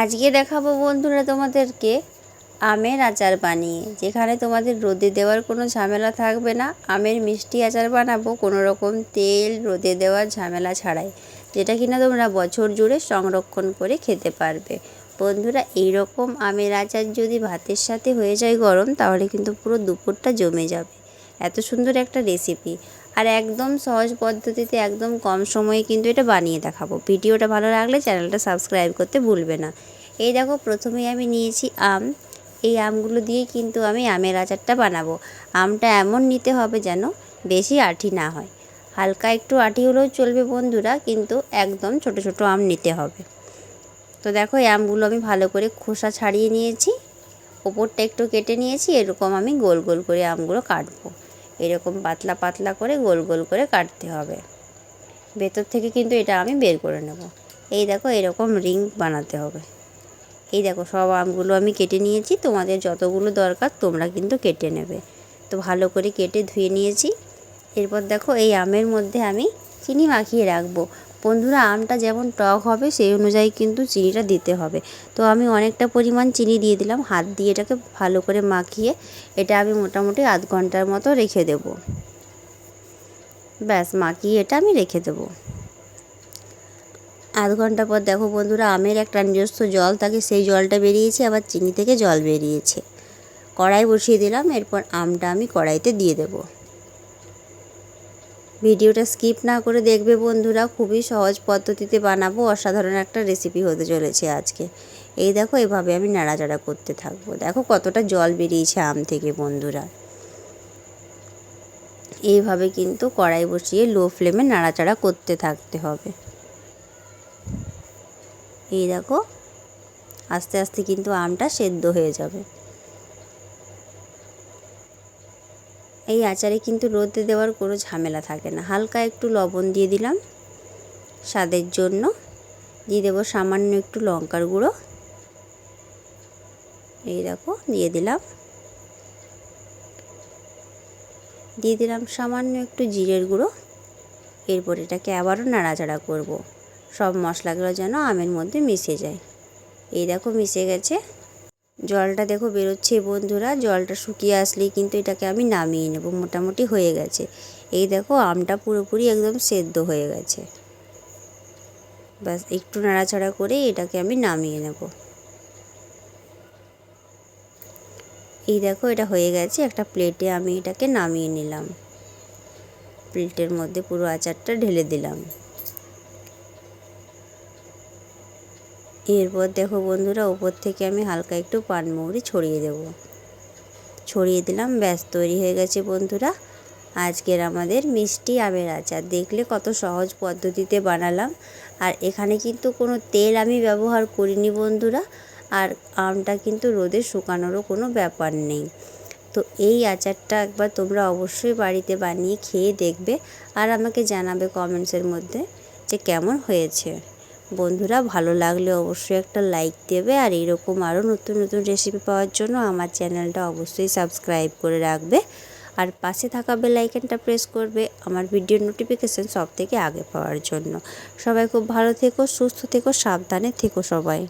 আজকে দেখাবো বন্ধুরা তোমাদেরকে আমের আচার বানিয়ে, যেখানে তোমাদের রোদে দেওয়ার কোনো ঝামেলা থাকবে না। আমের মিষ্টি আচার বানাবো, কোনো রকম তেল রোদে দেওয়ার ঝামেলা ছাড়াই, যেটা কিনা তোমরা বছর জুড়ে সংরক্ষণ করে খেতে পারবে। বন্ধুরা এই রকম আমের আচার যদি ভাতের সাথে হয়ে যায় গরম, তাহলে কিন্তু পুরো দুপুরটা জমে যাবে। এত সুন্দর একটা রেসিপি আর একদম সহজ পদ্ধতিতে, একদম কম সময়ে কিন্তু এটা বানিয়ে দেখাবো। ভিডিওটা ভালো লাগলে চ্যানেলটা সাবস্ক্রাইব করতে ভুলবে না। এই দেখো প্রথমেই আমি নিয়েছি আম। এই আমগুলো দিয়ে কিন্তু আমি আমের আচারটা বানাবো। আমটা এমন নিতে হবে যেন বেশি আঠি না হয়। হালকা একটু আঠি হলেও চলবে বন্ধুরা, কিন্তু একদম ছোট ছোট আম নিতে হবে। তো দেখো, এই আমগুলো আমি ভালো করে খোসা ছাড়িয়ে নিয়েছি। ওপরটা একটু কেটে নিয়েছি, এরকম আমি গোল গোল করে আমগুলো কাটবো। এরকম পাতলা পাতলা করে গোল গোল করে কাটতে হবে। ভেতর থেকে কিন্তু এটা আমি বের করে নেব। এই দেখো এরকম রিং বানাতে হবে। এই দেখো সব আমগুলো আমি কেটে নিয়েছি। তোমাদের যতগুলো দরকার তোমরা কিন্তু কেটে নেবে। তো ভালো করে কেটে ধুয়ে নিয়েছি। এরপর দেখো এই আমের মধ্যে আমি চিনি মাখিয়ে রাখব। বন্ধুরা, আমটা যেমন টক হবে, সেই অনুযায়ী কিন্তু চিনিটা দিতে হবে। তো আমি অনেকটা পরিমাণ চিনি দিয়ে দিলাম, হাত দিয়ে এটাকে ভালো করে মাখিয়ে এটা আমি মোটামুটি আধ ঘণ্টার মতো রেখে দেব। ব্যাস, মাখিয়ে এটা আমি রেখে দেবো। আধ ঘণ্টা পর দেখো বন্ধুরা, আমের একটা নিজস্ব জল থাকে, সেই জলটা বেরিয়েছে, আবার চিনি থেকে জল বেরিয়েছে। কড়াই বসিয়ে দিলাম, এরপর আমটা আমি কড়াইতে দিয়ে দেবো। ভিডিওটা স্কিপ না করে দেখবে বন্ধুরা, খুবই সহজ পদ্ধতিতে বানাবো, অসাধারণ একটা রেসিপি হতে চলেছে আজকে। এই দেখো, এভাবে আমি নাড়াচাড়া করতে থাকব। দেখো কতটা জল বেরিয়েছে আম থেকে বন্ধুরা। এইভাবে কিন্তু কড়াই বসিয়ে লো ফ্লেমে নাড়াচাড়া করতে থাকতে হবে। এই দেখো, আস্তে আস্তে কিন্তু আমটা সেদ্ধ হয়ে যাবে। এই আচারে কিন্তু রোদে দেওয়ার কোনো ঝামেলা থাকে না। হালকা একটু লবণ দিয়ে দিলাম স্বাদের জন্য। দিয়ে দেবো সামান্য একটু লঙ্কার গুঁড়ো। এই দেখো, দিয়ে দিলাম। দিয়ে দিলাম সামান্য একটু জিরের গুঁড়ো। এরপর এটাকে আবারও নাড়াচাড়া করব। সব মশলাগুলো যেন আমের মধ্যে মিশে যায়। এই দেখো মিশে গেছে। জলটা দেখো বেরোচ্ছে বন্ধুরা, জলটা শুকিয়ে আসলেই কিন্তু এটাকে আমি নামিয়ে নেব, মোটামুটি হয়ে গেছে। এই দেখো আমটা পুরোপুরি একদম সেদ্ধ হয়ে গেছে। ব্যাস, একটু নাড়াচাড়া করে এটাকে আমি নামিয়ে নেব। এই দেখো এটা হয়ে গেছে, একটা প্লেটে আমি এটাকে নামিয়ে নিলাম। প্লেটের মধ্যে পুরো আচারটা ঢেলে দিলাম। এরপর দেখো বন্ধুরা ওপর থেকে আমি হালকা একটু পানমৌরি ছড়িয়ে দেব। ছড়িয়ে দিলাম, ব্যাস তৈরি হয়ে গেছে বন্ধুরা। আজকের আমাদের মিষ্টি আমের আচার। দেখলে কত সহজ পদ্ধতিতে বানালাম। আর এখানে কিন্তু কোনো তেল আমি ব্যবহার করিনি বন্ধুরা। আর আমটা কিন্তু রোদে শুকানোরও কোনো ব্যাপার নেই। তো এই আচারটা একবার তোমরা অবশ্যই বাড়িতে বানিয়ে খেয়ে দেখবে। আর আমাকে জানাবে কমেন্টসের মধ্যে যে কেমন হয়েছে। বন্ধুরা, ভালো লাগলে অবশ্যই একটা লাইক দেবে আর এরকম আরও নতুন নতুন রেসিপি পাওয়ার জন্য আমার চ্যানেলটা অবশ্যই সাবস্ক্রাইব করে রাখবে। আর পাশে থাকা বেল আইকনটা প্রেস করবে আমার ভিডিও নোটিফিকেশান সব থেকে আগে পাওয়ার জন্য। সবাই খুব ভালো থেকো, সুস্থ থেকো, সাবধানে থেকো সবাই।